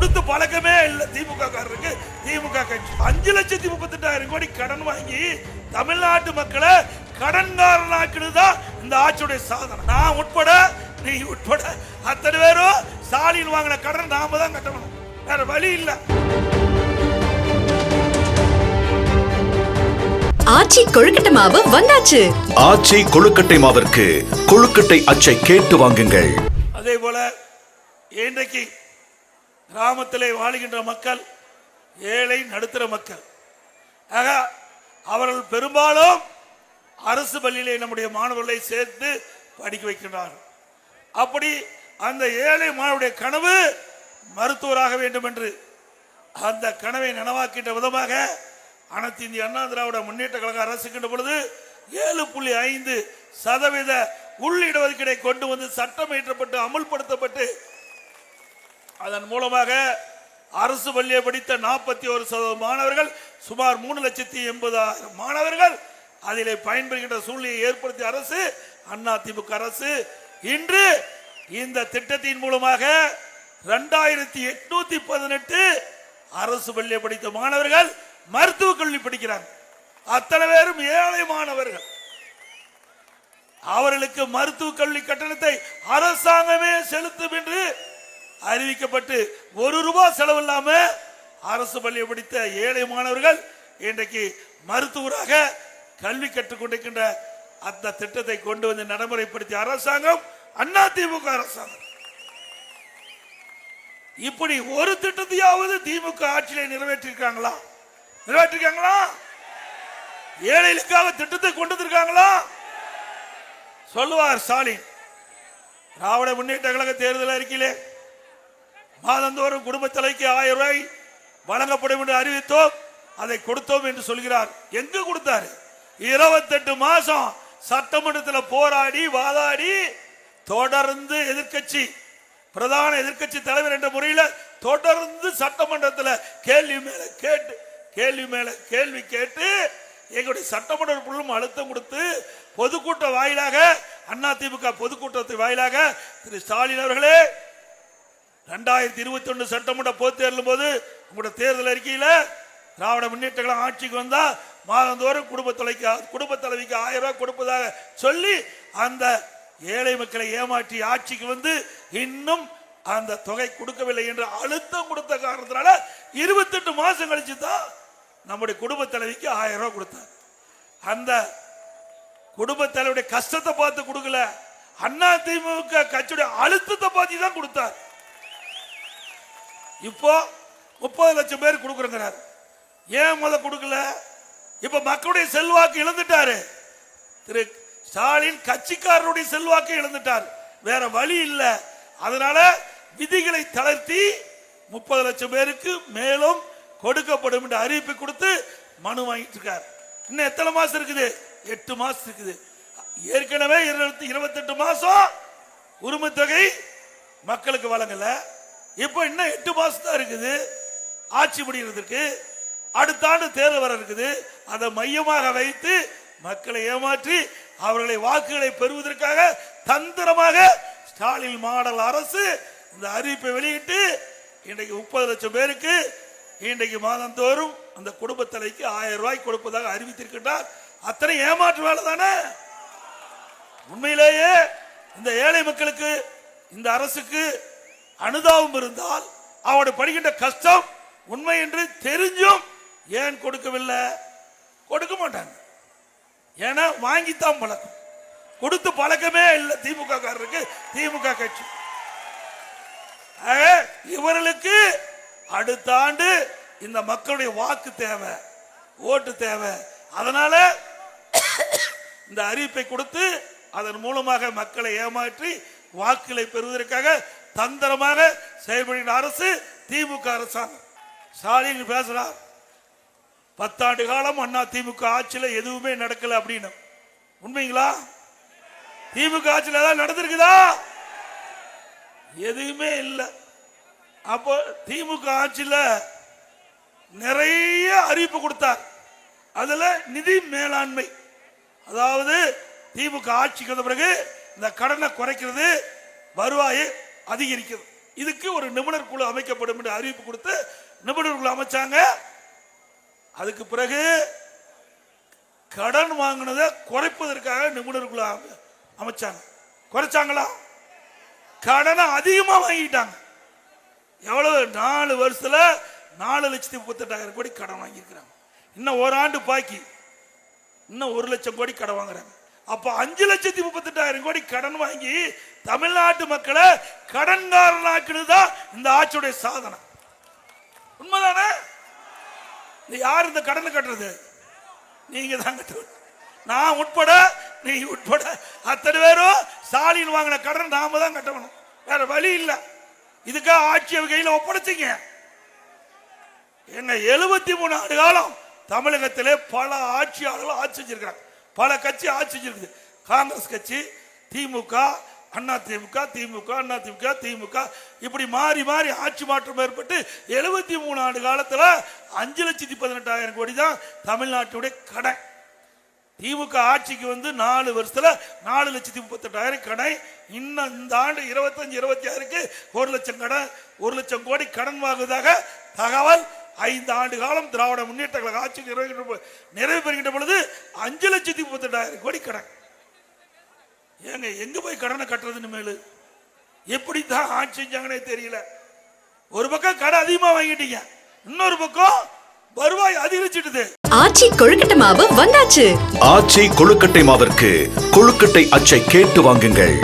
கொடுத்து பழக்கமே இல்லை. திமுக காரருக்கு. திமுக கட்சி. அஞ்சு லட்சத்தி முப்பத்தெட்டாயிரம் கோடி கடன் வாங்கி தமிழ்நாட்டு மக்களை கடன்காரனாக்குறது தான் இந்த ஆட்சியுடைய சாதனை. நான் உட்பட நீ உட்பட அத்தனை பேரும் ஸ்டாலின் வாங்கின கடன் நாம தான் கட்டணும். வேற வழி இல்லை. ஆச்சி கொழுக்கட்டை மாவு வந்தாச்சு. ஆச்சி கொழுக்கட்டை மாவிற்கு கொழுக்கட்டை அச்சை கேட்டு வாங்குங்கள். அதே போல இன்றைக்கு கிராமத்திலே வாழுகின்ற மக்கள் ஏழை நடுத்தர மக்கள். ஆக அவர்கள் பெரும்பாலும் அரசு பள்ளியிலே நம்முடைய மாணவர்களை சேர்த்து படிக்க வைக்கின்றார்கள். அப்படி அந்த ஏழை மாணவருடைய கனவு மருத்துவராக வேண்டும் என்று அந்த கனவை நனவாக்கின்ற விதமாக அனைத்து இந்திய அண்ணா திராவிட முன்னேற்ற கழக அரசுக்கின்ற பொழுது ஏழு புள்ளி ஐந்து சதவீத உள்ளிடஒதுக்கீடை கொண்டு வந்து சட்டம் இயற்றப்பட்டு அமுல்படுத்தப்பட்டு அதன் மூலமாக அரசு பள்ளியை படித்த நாற்பத்தி ஒரு சதவீத மாணவர்கள் சுமார் மூணு லட்சத்தி எண்பதாயிரம் மாணவர்கள் அதிலே பயன்பெறுகின்ற சூழ்நிலையை ஏற்படுத்திய அரசு அண்ணா திமுக அரசு. இன்று இந்த திட்டத்தின் மூலமாக ரெண்டாயிரத்தி எட்நூத்தி பதினெட்டு அரசு பள்ளியை படித்த மாணவர்கள் மருத்துவக் கல்வி படிக்கிறாங்க. அத்தனை பேரும் ஏழை மாணவர்கள். அவர்களுக்கு மருத்துவ கல்வி கட்டணத்தை அரசாங்கமே செலுத்தும் என்று அறிவிக்கப்பட்டு ஒரு ரூபாய் செலவு இல்லாம அரசு பள்ளியை படித்த ஏழை மாணவர்கள் இன்றைக்கு மருத்துவராக கல்வி கற்றுக்கொண்டிருக்கின்ற அந்த திட்டத்தை கொண்டு வந்து நடைமுறைப்படுத்திய அரசாங்கம் அண்ணா திமுக அரசாங்கம். இப்படி ஒரு திட்டத்தையாவது திமுக ஆட்சியை நிறைவேற்றிருக்காங்களா? நிறைவேற்றிருக்காங்களா? ஏழைகளுக்காக திட்டத்தை கொண்டு வந்திருக்காங்களா? சொல்லுவார் ஸ்டாலின். திராவிட முன்னேற்ற கழக தேர்தல் அறிக்கையிலே மாதந்தோறும் குடும்ப தலைக்கு ஆயிரம் ரூபாய் வழங்கப்படும் என்று அறிவித்தோம். அதை கொடுத்தோம் என்று சொல்கிறார். எங்கு கொடுத்தாரு? இருபத்தெட்டு மாசம் சட்டமன்றத்தில் போராடி வாதாடி தொடர்ந்து எதிர்க்கட்சி பிரதான எதிர்க்கட்சி தலைவர் என்ற முறையில் தொடர்ந்து சட்டமன்றத்தில் கேள்வி மேல கேட்டு கேள்வி மேல கேள்வி கேட்டு எங்களுடைய சட்டமன்ற குழுவும் அழுத்தம் கொடுத்து பொதுக்கூட்ட வாயிலாக அண்ணா திமுக பொதுக்கூட்டத்தை வாயிலாக திரு ஸ்டாலின் அவர்களே ரெண்டாயிரத்தி இருபத்தி ஒன்று சட்டமன்ற பொது தேர்தலும் போது உங்களோட தேர்தல் அறிக்கையில் திராவிட முன்னேற்ற ஆட்சிக்கு வந்தால் மாதந்தோறும் குடும்ப தொலைக்கு குடும்ப தலைவிக்கு ஆயிரம் ரூபாய் கொடுப்பதாக சொல்லி அந்த ஏழை மக்களை ஏமாற்றி ஆட்சிக்கு வந்து இன்னும் அந்த தொகை கொடுக்கவில்லை என்று அழுத்தம் கொடுத்த காரணத்தினால இருபத்தெட்டு மாதம் கழிச்சு தான் நம்முடைய குடும்ப தலைவிக்கு ஆயிரம் ரூபாய் கொடுத்தார் அந்த குடும்ப தலைவருடைய கஷ்டத்தை பார்த்து கொடுக்கல. அண்ணா திமுக கட்சியுடைய அழுத்தத்தை பார்த்து தான் கொடுத்தார் இப்போ முப்பது லட்சம் பேர் கொடுக்குறேங்கிறார். ஏன் முத கொடுக்கல? இப்ப மக்களுடைய செல்வாக்கு இழந்துட்டாரு. திரு ஸ்டாலின் கட்சிக்காரருடைய செல்வாக்கு இழந்துட்டார். வேற வழி இல்லை. அதனால விதிகளை தளர்த்தி முப்பது லட்சம் பேருக்கு மேலும் கொடுக்கப்படும் என்று அறிவிப்பு கொடுத்து மனு வாங்கிட்டு இருக்கார். இன்னும் எத்தனை மாசம் இருக்குது? எட்டு மாசம் இருக்குது. ஏற்கனவே இருபத்தி இருபத்தெட்டு மாசம் உரிமை தொகை மக்களுக்கு வழங்கலை. இப்போ இன்னும் எட்டு மாசம் தான் இருக்குது. ஆட்சி முடிகிறதுக்கு அடுத்த ஆண்டு தேர்தல் வர இருக்குது. அதை மையமாக வைத்து மக்களை ஏமாற்றி அவர்களை வாக்குகளை பெறுவதற்காக தந்திரமாக ஸ்டாலின் மாடல் அரசு இந்த அறிவிப்பை வெளியிட்டு இன்றைக்கு முப்பது லட்சம் பேருக்கு இன்றைக்கு மாதந்தோறும் அந்த குடும்ப தலைக்கு ஆயிரம் ரூபாய் கொடுப்பதாக அறிவித்திருக்கின்றார். அத்தனை ஏமாற்று வேலை தானே? உண்மையிலேயே இந்த ஏழை மக்களுக்கு இந்த அரசுக்கு அனுதாபம் இருந்தால் அவனோட படுகின்ற கஷ்டம் உண்மை என்று தெரிஞ்சும் ஏன் கொடுக்கவில்லை? கொடுக்க மாட்டாங்க. ஏன்னா வாங்கித்தான் பழக்கம். கொடுத்து பழக்கமே இல்லை திமுக காரருக்கு திமுக கட்சி. இவர்களுக்கு அடுத்த ஆண்டு இந்த மக்களுடைய வாக்கு தேவை ஓட்டு தேவை. அதனால இந்த அறிவிப்பை கொடுத்து அதன் மூலமாக மக்களை ஏமாற்றி வாக்குகளை பெறுவதற்காக தந்திரமாக செயல்படுகிற அரசு திமுக அரசாங்கம். ஸ்டாலின் பேசுறார் பத்தாண்டு காலம் அண்ணா திமுக ஆட்சியில் எதுவுமே நடக்கல அப்படின்னு. உண்மைங்களா? திமுக ஆட்சியில் ஏதாவது நடந்திருக்குதா? எதுவுமே இல்லை. அப்போ திமுக ஆட்சியில் நிறைய அறிவிப்பு கொடுத்தார். அதில் நிதி மேலாண்மை. அதாவது திமுக ஆட்சிக்கு வந்த பிறகு இந்த கடனை குறைக்கிறது வருவாயை அதிகரிக்கிறது இதுக்கு ஒரு நிபுணர் குழு அமைக்கப்படும் என்று அறிவிப்பு கொடுத்து நிபுணர் குழு அமைச்சாங்க. அதுக்கு பிறகு கடன் வாங்கினதை குறைப்பதற்காக நிபுணர் குழு அமைச்சாங்க. குறைச்சாங்களா? கடனை அதிகமா வாங்கிட்டாங்க எவ்வளவு? நாலு வருஷத்துல நாலு லட்சத்தி முப்பத்தெட்டாயிரம் கோடி கடன் வாங்கியிருக்கிறாங்க. இன்னும் ஒரு ஆண்டு பாக்கி. இன்னும் ஒரு லட்சம் கோடி கடன் வாங்குறாங்க. அப்போ அஞ்சு லட்சத்தி முப்பத்தெட்டாயிரம் கோடி கடன் வாங்கி தமிழ்நாட்டு மக்களை கடன்காரனாக்குறது தான் இந்த ஆட்சியுடைய சாதனை. உண்மைதானே? இந்த யார் இந்த கடனை கட்டுறது? நீங்க தான் கட்டணும். நான் உட்பட நீ உட்பட அத்தனை பேரும் சாலியில் வாங்கின கடன் நாம தான் கட்டணும் வேற வழி இல்லை. இதுக்காக ஆட்சியை கையில் ஒப்படைச்சிங்க. எங்க எழுபத்தி மூணு ஆண்டு காலம் தமிழகத்திலே பல ஆட்சியாளர்கள் ஆட்சி செஞ்சிருக்கிறாங்க. பல கட்சி ஆட்சி இருக்குது காங்கிரஸ் கட்சி திமுக அண்ணா திமுக திமுக அண்ணா திமுக திமுக. இப்படி மாறி மாறி ஆட்சி மாற்றம் ஏற்பட்டு எழுபத்தி மூணு ஆண்டு காலத்தில் அஞ்சு லட்சத்தி பதினெட்டாயிரம் கோடி தான் தமிழ்நாட்டுடைய கடன் திமுக ஆட்சிக்கு வந்து நாலு வருஷத்தில் நாலு லட்சத்தி முப்பத்தெட்டாயிரம் கடன் இன்னும் இந்த ஆண்டு இருபத்தஞ்சு இருபத்தி ஆறுக்கு ஒரு லட்சம் கடன் ஒரு லட்சம் கோடி கடன் வாங்குவதாக தகவல் ஐந்து ஆண்டு காலம் திராவிட முன்னேற்ற கழக ஆட்சி நிறைவேற்ற நிறைவு பெறுகின்ற பொழுது அஞ்சு லட்சத்தி முப்பத்தெட்டாயிரம் கோடி கடன். ஏங்க எங்க போய் கடனை கட்டுறதுன்னு மேலு? எப்படி தான் ஆட்சி செஞ்சாங்கன்னே தெரியல. ஒரு பக்கம் கடன் அதிகமா வாங்கிட்டீங்க இன்னொரு பக்கம் வருவாய் அதிகரிச்சிட்டுது. ஆச்சி கொழுக்கட்டை மாவு வந்தாச்சு. ஆச்சி கொழுக்கட்டை மாவிற்கு கொழுக்கட்டை அச்சை கேட்டு வாங்குங்கள்.